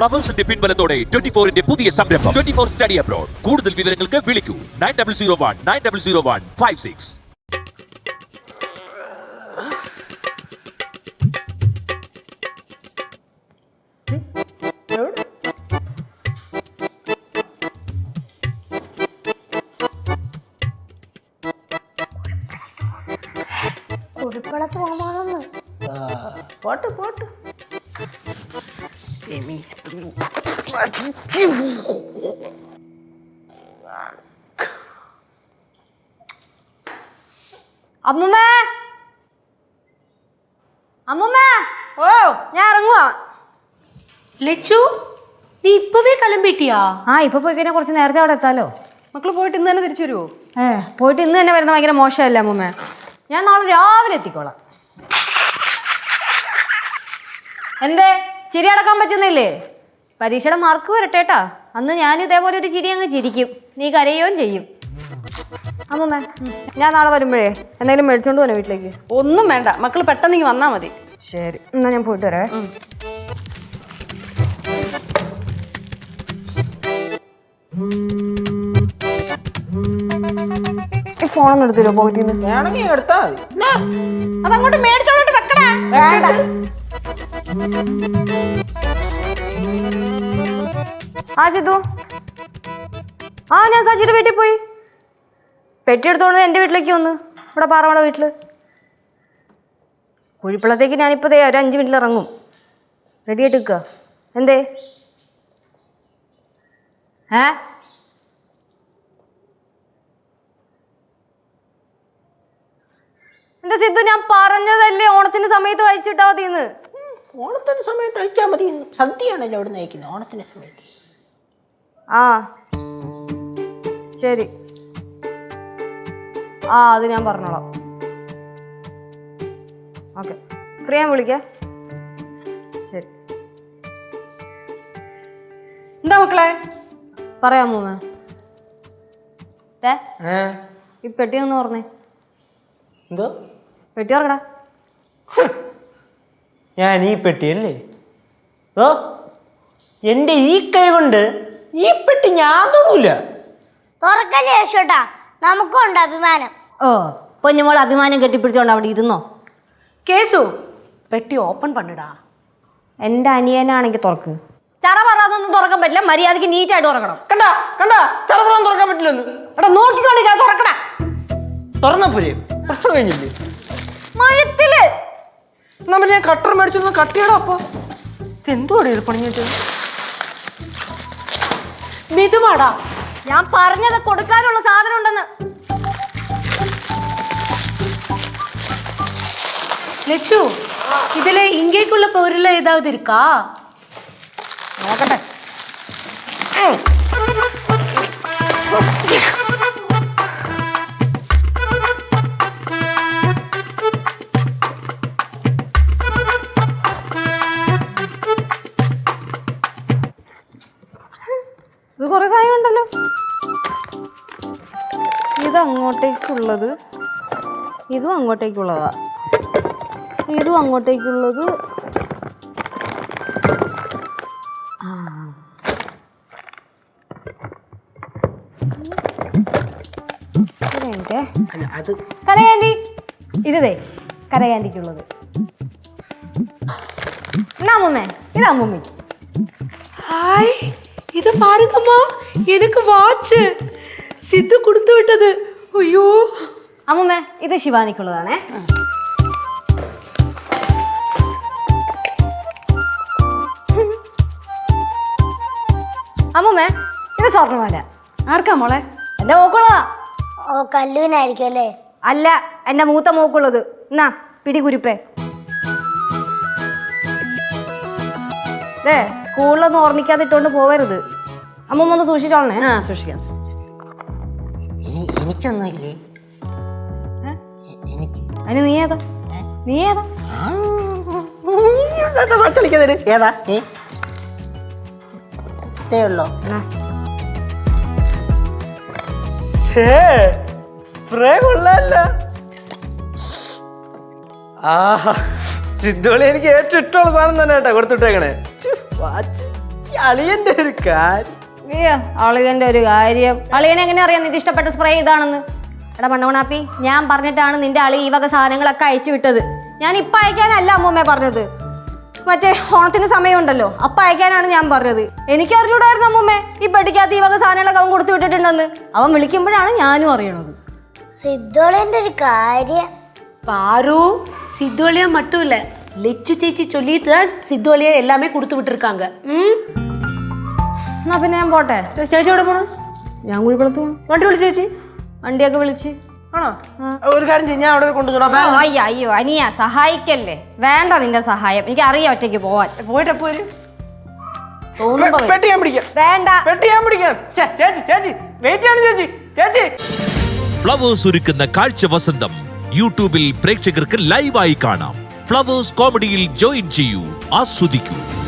ഫ്ലവേഴ്സിന്റെ പിൻബലത്തോടെ twenty ഫോറിന്റെ പുതിയ സംരംഭം. ട്വന്റി ഫോർ സ്റ്റഡി അബ്രോഡ് കൂടുതൽ വിവരങ്ങൾക്ക് വിളിക്കൂ. Nine double zero one nine double zero one five six പോകാമെന്ന് പോട്ട്. Beni അമ്മമ്മേ. അമ്മമ്മേ. ഓ. ഞാൻ ഇറങ്ങുവാ. ലച്ചു നീ ഇപ്പവേ കിളമ്പിട്ടിയാ ആ ഇപ്പൊ പോയി കഴിഞ്ഞാൽ കുറച്ച് നേരത്തെ അവിടെ എത്താലോ. മക്കൾ പോയിട്ട് ഇന്ന് തന്നെ തിരിച്ചു വരുമോ ഏ പോയിട്ട് ഇന്ന് തന്നെ വരുന്ന ഭയങ്കര മോശമല്ല അമ്മമ്മേ? ഞാൻ നാളെ രാവിലെ എത്തിക്കോളാം. എന്തേ? ചിരി അടക്കാൻ പറ്റുന്നില്ലേ? പരീക്ഷയുടെ മാർക്ക് വരട്ടേട്ടാ അന്ന് ഞാൻ ഇതേപോലെ ഒരു ചിരി അങ്ങ് ചിരിക്കും. നീ കരയുകയും ചെയ്യും. അമ്മുമ്മേ ഞാൻ നാളെ വരുമ്പോഴേ എന്തെങ്കിലും മേടിച്ചോണ്ട് പോലെ വീട്ടിലേക്ക്. ഒന്നും വേണ്ട. മക്കൾ പെട്ടെന്ന് ഇങ്ങ് വന്നാ മതി. ശരി. എന്നാ ഞാൻ പോയിട്ട് വരാം ഈ ഫോണൊന്നും എടുത്തില്ലോ പോയിട്ട് വേണമെങ്കിൽ എടുത്താ മതി. അതങ്ങോട്ട് മേടിച്ചോണ്ട് വെക്കടാ. ആ സിദ്ധു. ആ ഞാൻ സജിയുടെ വീട്ടിൽ പോയി. പെട്ടി എടുത്തോണ്ട് എന്റെ വീട്ടിലേക്ക് വന്ന്. ഇവിടെ പാറമട വീട്ടിൽ കുഴിപ്പുളത്തേക്ക് ഞാനിപ്പോൾ ദേ ഒരു അഞ്ച് മിനിറ്റിൽ ഇറങ്ങും. റെഡി ആയിട്ട് നിൽക്കുക. എന്തേ? ഏ? എന്താ സിദ്ധു ഞാൻ പറഞ്ഞതല്ലേ ഓണത്തിന്റെ സമയത്ത് കഴിച്ചിട്ടാ മതിയെന്ന്? ഓണത്തിന് സമയത്ത് അയച്ചാൽ മതി. സദ്യയാണല്ലോ അവിടെ നയിക്കുന്നത് ഓണത്തിന്റെ സമയത്ത്. ആ ശരി. ആ അത് ഞാൻ പറഞ്ഞോളാം. ഓക്കെ. ഫ്രീ ഞാൻ വിളിക്കാം. ശരി. എന്താ മക്കളെ? ഏ ഏ? ഈ പെട്ടി ഒന്ന് പറഞ്ഞേ എന്തോ? പെട്ടി തുറക്കടാ. ഞാൻ ഈ പെട്ടിയല്ലേ ഓ എന്റെ ഈ കൈ കൊണ്ട് ഈ പെട്ടി ഞാൻ തൊടൂല. തുറക്കല്ലേ യേശോട്ടാ? നമുക്കുണ്ട് അഭിമാനം. ഓ പൊന്നുമോൾ അഭിമാനം കെട്ടിപ്പിടിച്ചോണ്ട് അവിടെ ഇരുന്നോ? കേസു പെട്ടി ഓപ്പൺ പണിടാ. എന്റെ അനിയനാണെങ്കിൽ തുറക്ക്. ചറ പറയാതൊന്നും തുറക്കാൻ പറ്റില്ല മര്യാദയ്ക്ക് നീറ്റായിട്ട് തുറക്കണം. കണ്ട കണ്ട ചെറുപ്പുറം തുറക്കാൻ പറ്റില്ലെന്ന്. എടാ നോക്കിക്കൊണ്ടിരിക്കാ തുറക്കടാ. തുറന്നപ്പോലേ പ്രശ്നം കഴിഞ്ഞില്ലേ? നമ്മൾ ഞാൻ കട്ടർ മേടിച്ചു കട്ട് ചെയ്യണം അപ്പൊ. ഇതെന്തോടെ പണി പണിഞ്ഞിട്ട് മിതുവാടാ ഞാൻ പറഞ്ഞത് കൊടുക്കാനുള്ള സാധനം ഉണ്ടെന്ന്. ലച്ചു ഇതിലെ ഇങ്ങേക്കുള്ള പൊരുള ഏതാവതിരിക്കാ? നോക്കട്ടെ. ഇത് അങ്ങോട്ടേക്കുള്ളത്. ഇതും അങ്ങോട്ടേക്കുള്ളതാണ് ഇതും അങ്ങോട്ടേക്കുള്ളത് കരയാൻഡി ഇതേ കരയാൻഡിക്കുള്ളത് അമ്മമ്മേ ഇത് അമ്മമ്മയ്ക്ക് ഹായ് ഇത് പാരുക്കമ്മ എനിക്ക് വാച്ച്. സിദ്ധു കൊടുത്തു വിട്ടത്. അയ്യോ. അമ്മ ഇത് ശിവാനിക്കുള്ളതാണേ. അമ്മമ്മ ഇത് സ്വർണമാല ആർക്കാ മോളെ? എന്റെ മോക്കുള്ളതാ. ഓ കല്ലൂനായിരിക്കും അല്ലേ? അല്ല എന്റെ മൂത്ത മോക്കുള്ളത്. എന്നാ പിടികുരുപ്പേ ഏ സ്കൂളിലൊന്നും ഓർമ്മിക്കാതിട്ടോണ്ട് പോവരുത്. അമ്മമ്മ ഒന്ന് സൂക്ഷിച്ചോളണേ. ആ സൂക്ഷിക്കാം. എനിക്കൊന്നുമില്ലേ? എനിക്ക് അതിന് നീ ഏതാ? നീ ഏതാ? വിളിക്കുന്നത് ഏതാ? ഏ? ഇതേ ഉള്ളോ? സ്പ്രേ കൊള്ളാല്ല. ആഹാ സിദ്ധോളി എനിക്ക് ഏറ്റവും ഇഷ്ടമുള്ള സാധനം തന്നെ കേട്ടോ കൊടുത്തിട്ടേക്കണേ ഈ അളിയന്റെ ഒരു കാര്യം. അയ്യോ അളിയന്റെ ഒരു കാര്യം അളിയനെ എങ്ങനെ അറിയാം നിന്റെ ഇഷ്ടപ്പെട്ട സ്പ്രേ ഇതാണെന്ന് എടാ മണ്ണോണാപ്പി ഞാൻ പറഞ്ഞിട്ടാണ് നിന്റെ അളി ഈ വക സാധനങ്ങളൊക്കെ അയച്ചു വിട്ടത് ഞാൻ ഇപ്പൊ അയക്കാനല്ല അമ്മൂമ്മ പറഞ്ഞത് മറ്റേ ഓണത്തിന് സമയമുണ്ടല്ലോ അപ്പൊ അയക്കാനാണ് ഞാൻ പറഞ്ഞത് എനിക്ക് അറിഞ്ഞൂടായിരുന്നു അമ്മൂമ്മ ഈ പെട്ടിക്കകത്ത് ഈ വക സാധനങ്ങളൊക്കെ അവൻ കൊടുത്തു വിട്ടിട്ടുണ്ടെന്ന് അവൻ വിളിക്കുമ്പോഴാണ് ഞാനും അറിയണത് സിദ്ധോളിന്റെ ഒരു കാര്യം பாரு சித்தோலியா மட்டும் இல்ல லெச்சு சேச்சி சொல்லிட்டு தான் சித்தோலியா எல்லாமே கொடுத்து விட்டுருக்காங்க ம் എന്നാ പിന്നെ ഞാൻ പോട്ടെ. ചേച്ചി എവിടെ പോണു? ഞാൻ കുഴിപ്പുറത്ത് പോകണം വണ്ടി വിളിച്ചു ചേച്ചി? വണ്ടിയൊക്കെ വിളിച്ച്. ആണോ? ഒരു കാര്യം ചെയ്യും ഞാൻ അവിടെ കൊണ്ടുപോകാം അയ്യോ അയ്യോ അനിയ സഹായിക്കല്ലേ? വേണ്ട നിന്റെ സഹായം. എനിക്ക് അറിയാം ഒറ്റയ്ക്ക് പോവാൻ. പോയിട്ട് എപ്പോ വരും? പെട്ടി ഞാൻ പിടിക്കാം. വേണ്ട. പെട്ടി ഞാൻ പിടിക്കാം. ചേച്ചി ചേച്ചി വെയിറ്റ് ആണ് ചേച്ചി. ചേച്ചി. ഫ്ലവേഴ്സ് ഒരുക്കുന്ന കാഴ്ച വസന്തം. യൂട്യൂബിൽ പ്രേക്ഷകർക്ക് ലൈവായി കാണാം. ഫ്ലവേഴ്സ് കോമഡിയിൽ ജോയിൻ ചെയ്യൂ. ആസ്വദിക്കൂ.